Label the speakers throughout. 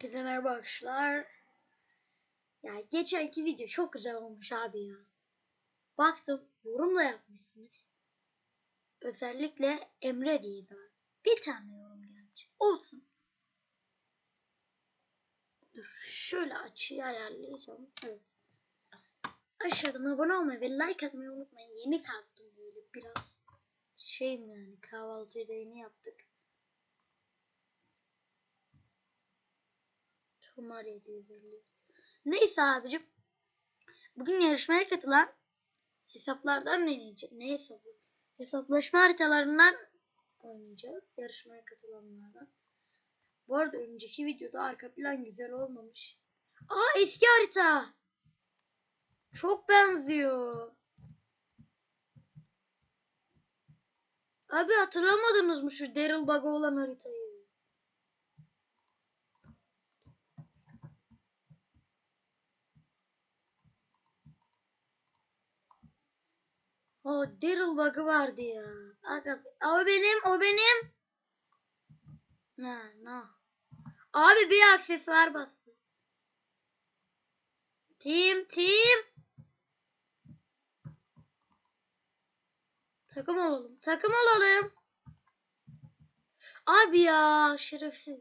Speaker 1: Hepinize merhaba arkadaşlar. Ya geçenki video çok güzel olmuş abi ya. Baktım yorum da yapmışsınız. Özellikle Emre diye bir, bir tane yorum gelmiş. Olsun. Dur şöyle açıyı ayarlayacağım. Evet. Aşağıdan abone olmayı ve like atmayı unutmayın. Yeni kalktım böyle biraz. Şeyim yani kahvaltıyı da yeni yaptık. Tomar 750. Neyse abicim. Bugün yarışmaya katılan hesaplardan deneyeceğiz. Ne hesabı? Hesaplaşma haritalarından oynayacağız. Yarışmaya katılanlardan. Bu arada önceki videoda arka plan güzel olmamış. Aa eski harita. Çok benziyor. Abi hatırlamadınız mı şu Daryl Bug'a olan haritayı? O Daryl bug'ı vardı ya. Aga, o benim, o benim. Ne, ne? Abi bir aksesuar bastı. Team, team. Takım olalım, takım olalım. Abi ya, şerefsiz.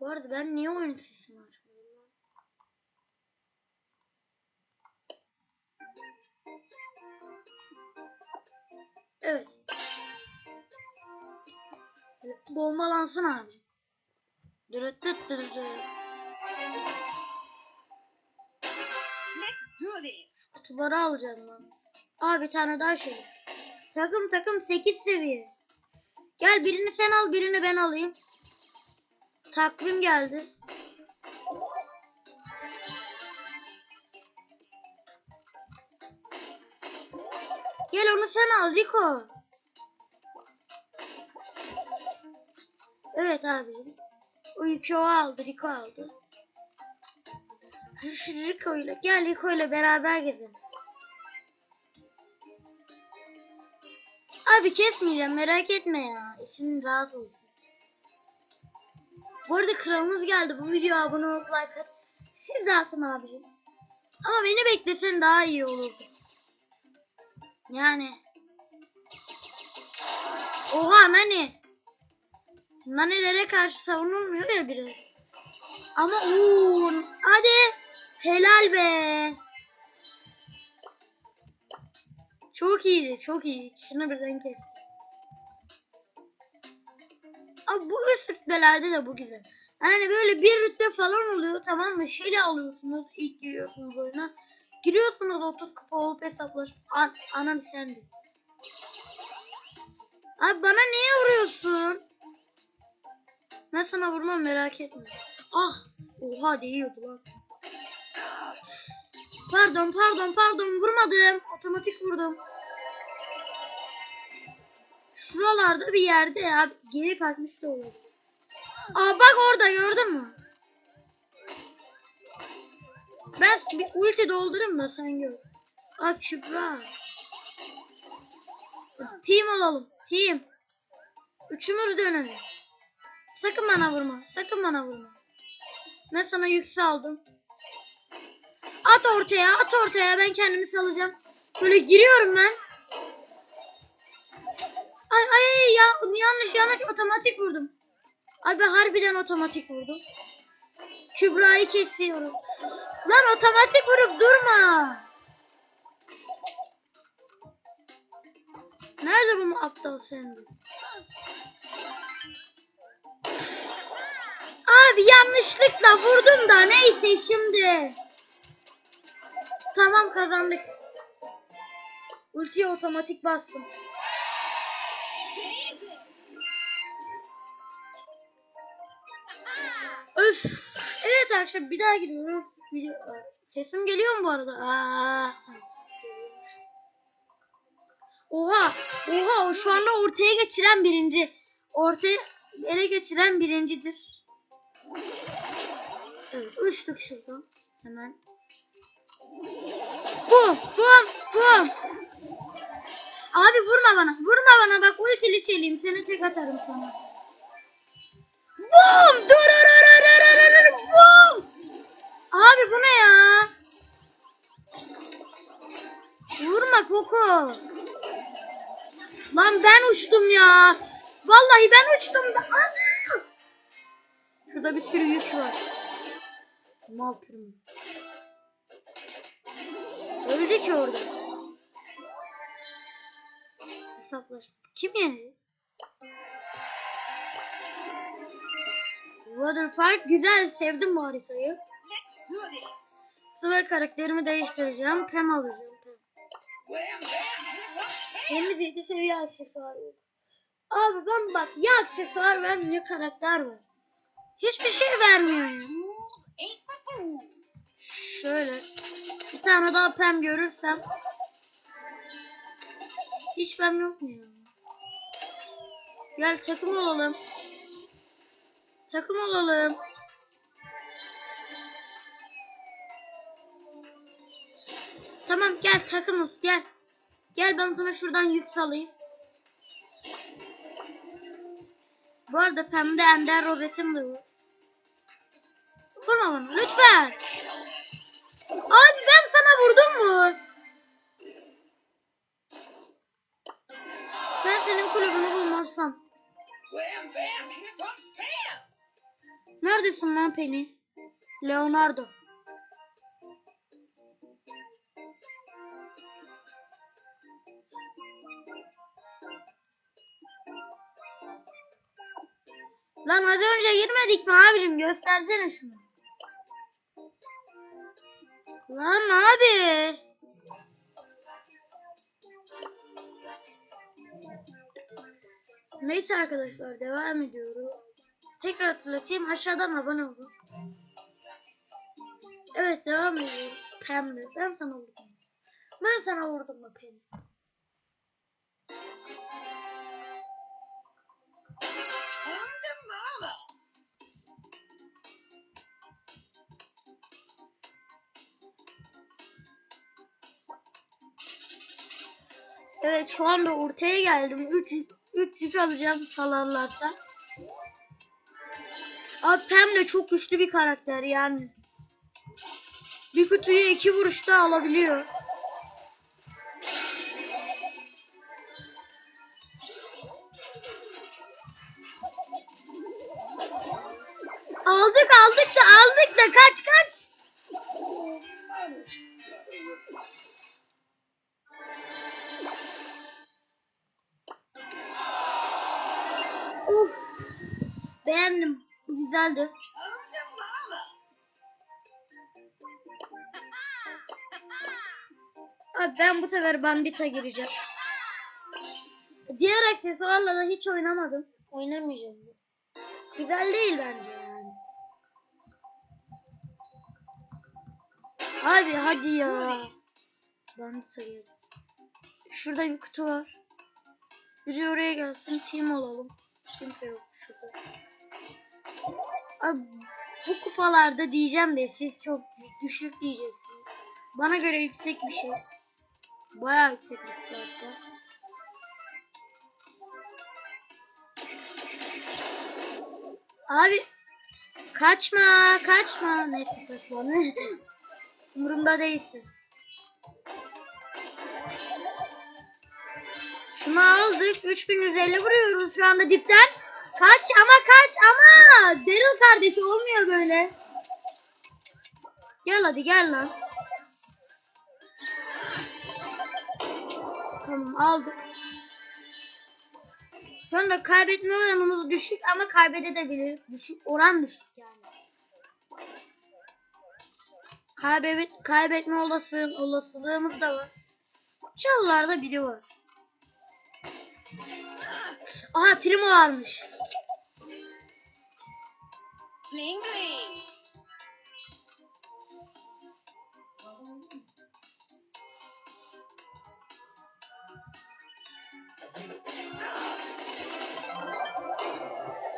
Speaker 1: Bu arada ben niye oyun sesimi açmıyorum? Evet. Bombalansın abi.
Speaker 2: Let's do this.
Speaker 1: Kutuları alacağım lan. Aa bir tane daha şey. Takım takım 8 seviye. Gel birini sen al birini ben alayım. Takvim geldi. Gel onu sen al Rico. Evet abi. O yükü o aldı Rico aldı. Rico ile gel Rico ile beraber gezelim. Abi kesmeyeceğim merak etme ya. İçin rahat olsun. Bu arada kralımız geldi. Bu videoya abone olup like at. Siz de atın abicim. Ama beni beklesen daha iyi olurdu. Yani. Oha nani. Nanilere karşı savunulmuyor ya biraz. Ama uuu hadi. Helal be. Çok iyiydi, çok iyi. İkisini birden kes. Abi bu üst rütbelerde de bu güzel. Yani böyle bir rütbe falan oluyor tamam mı? Şeyle alıyorsunuz ilk giriyorsunuz oyuna. Giriyorsunuz 30 kupa olup hesaplaş. An anam sendi. Abi bana niye vuruyorsun? Ben sana vurmam merak etme. Ah! Oha değiyordu lan. Pardon pardon pardon vurmadım. Otomatik vurdum. Şuralarda bir yerde ya. Geri kaçmış da olur. Aa bak orada gördün mü? Ben bir ulti doldurayım da sen gör. Bak Kübra. Team olalım. Team. Üçümüz dönelim. Sakın bana vurma. Sakın bana vurma. Ben sana yükse aldım. At ortaya, at ortaya. Ben kendimi salacağım. Böyle giriyorum ben. Ay ay ya yanlış yanlış otomatik vurdum. Abi harbiden otomatik vurdum. Kübra'yı kesiyorum. Lan otomatik vurup durma. Nerede bu aptal sende? Abi yanlışlıkla vurdum da neyse şimdi. Tamam kazandık. Ultiye otomatik bastım. Öf. Evet arkadaşlar bir daha gidiyoruz. Video... Sesim geliyor mu bu arada? Aa. Oha. Oha o şu anda ortaya geçiren birinci. Ortaya ele geçiren birincidir. Evet uçtuk şuradan. Hemen. Bum bum bum. Abi vurma bana. Vurma bana bak ultili şeyliyim. Seni tek atarım sana. Bum! Lan ben uçtum ya. Vallahi ben uçtum da. Şurada bir sürü yük var. Ne yapıyorum? Öldü ki orada. Hesaplaşma. Kim yenildi? Waterpark güzel. Sevdim bu haritayı. Bu sefer karakterimi değiştireceğim. Pem alacağım. Pem.
Speaker 2: Pam.
Speaker 1: Yeni bir seviye aksesuar yok. Abi ben bak ya aksesuar vermiyor karakter var. Hiçbir şey vermiyor. Şöyle. Bir tane daha pem görürsem. Hiç pem yok mu ya? Gel takım olalım. Takım olalım. Tamam gel takımız gel. Gel ben sana şuradan yük salayım. Bu arada pembe ender rozetim de var. Vurma bana lütfen. Abi ben sana vurdum mu? Ben senin kulübünü bulmazsam. Neredesin lan Penny? Leonardo. Lan az önce girmedik mi abicim? Göstersene şunu. Lan abi. Neyse arkadaşlar devam ediyoruz. Tekrar hatırlatayım aşağıdan abone olun. Evet devam ediyoruz. Pembe ben sana vurdum. Ben sana vurdum mu Pembe? Evet şu anda ortaya geldim. 3 3 yük alacağım salarlarsa. Abi Pem de çok güçlü bir karakter yani. Bir kutuyu iki vuruşta alabiliyor. Beğendim. Güzeldi. Abi ben bu sefer bandita gireceğim. Diğer aksesuarla da hiç oynamadım. Oynamayacağım. Güzel değil bence yani. Abi hadi ya. Bandita gel. Şurada bir kutu var. Biri oraya gelsin team olalım. Kimse yok. Bu kupalarda diyeceğim de siz çok düşük diyeceksiniz. Bana göre yüksek bir şey. Bayağı yüksek bir şey hatta. Abi kaçma kaçma. Neyse kaçma. Umurumda değilsin. Şunu aldık. 3150 vuruyoruz şu anda dipten. Kaç ama kaç ama. Daryl kardeşi olmuyor böyle. Gel hadi gel lan. Tamam aldık. Şu anda kaybetme oranımız düşük ama kaybedebiliriz. Düşük oran düşük yani. Kaybet, kaybetme olası, olasılığımız da var. Çalılarda biri var. Aha primo varmış.
Speaker 2: Bling bling.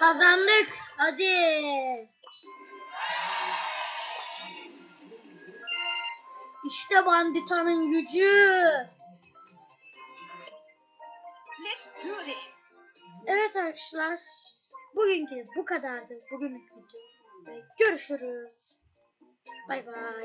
Speaker 1: Kazandık. Hadi. İşte banditanın gücü.
Speaker 2: Let's do this.
Speaker 1: Evet arkadaşlar. Bugünkü bu kadardı. Bugünlük video. Ve görüşürüz. Bay bay.